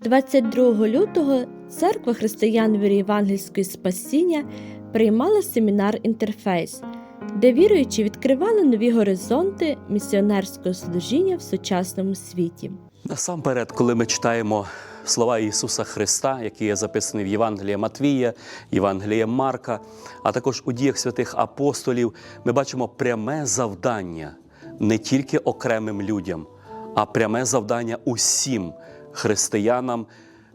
22 лютого церква християн віри Євангельської спасіння приймала семінар Інтерфейс, де віруючі відкривали нові горизонти місіонерського служіння в сучасному світі. Насамперед, коли ми читаємо слова Ісуса Христа, які є записані в Євангелії Матвія, Євангелії Марка, а також у діях святих апостолів, ми бачимо пряме завдання не тільки окремим людям, а пряме завдання усім християнам.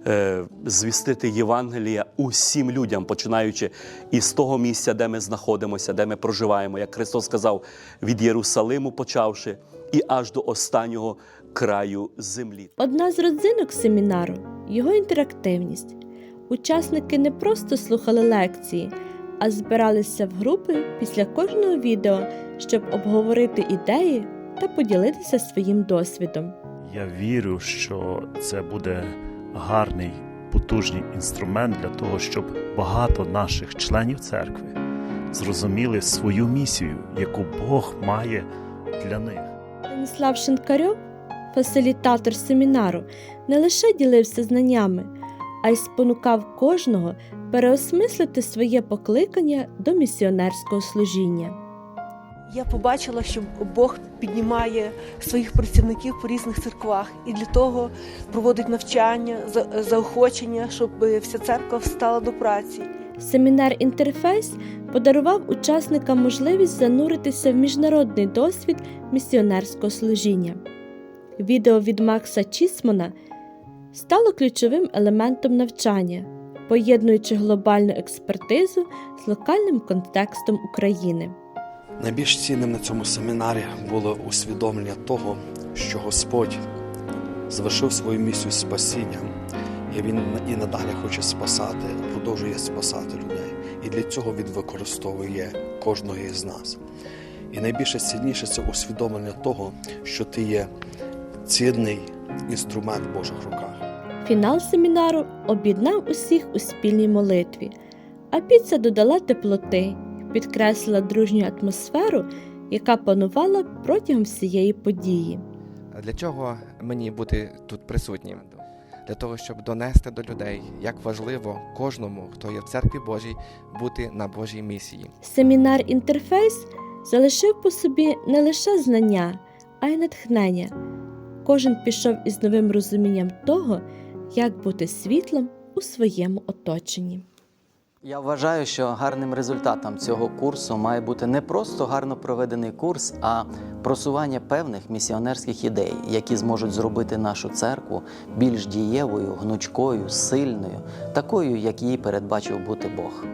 е, Звістити Євангелія усім людям, починаючи із того місця, де ми знаходимося, де ми проживаємо, як Христос сказав, від Єрусалиму почавши, і аж до останнього краю землі. Одна з родзинок семінару його інтерактивність. Учасники не просто слухали лекції, а збиралися в групи після кожного відео, щоб обговорити ідеї та поділитися своїм досвідом. Я вірю, що це буде гарний, потужний інструмент для того, щоб багато наших членів церкви зрозуміли свою місію, яку Бог має для них. Станіслав Шинкарьов, фасилітатор семінару, не лише ділився знаннями, а й спонукав кожного переосмислити своє покликання до місіонерського служіння. Я побачила, що Бог піднімає своїх працівників по різних церквах і для того проводить навчання, за- заохочення, щоб вся церква встала до праці. Семінар Інтерфейс подарував учасникам можливість зануритися в міжнародний досвід місіонерського служіння. Відео від Макса Чісмона стало ключовим елементом навчання, поєднуючи глобальну експертизу з локальним контекстом України. Найбільш цінним на цьому семінарі було усвідомлення того, що Господь завершив свою місію спасіння, і Він і надалі хоче спасати, продовжує спасати людей. І для цього Він використовує кожного із нас. І найбільше цінніше це усвідомлення того, що ти є цінний інструмент в Божих руках. Фінал семінару об'єднав усіх у спільній молитві, а піца додала теплоти підкреслила дружню атмосферу, яка панувала протягом всієї події. Для чого мені бути тут присутнім? Для того, щоб донести до людей, як важливо кожному, хто є в церкві Божій, бути на Божій місії. Семінар Інтерфейс залишив по собі не лише знання, а й натхнення. Кожен пішов із новим розумінням того, як бути світлом у своєму оточенні. Я вважаю, що гарним результатом цього курсу має бути не просто гарно проведений курс, а просування певних місіонерських ідей, які зможуть зробити нашу церкву більш дієвою, гнучкою, сильною, такою, як її передбачив бути Бог.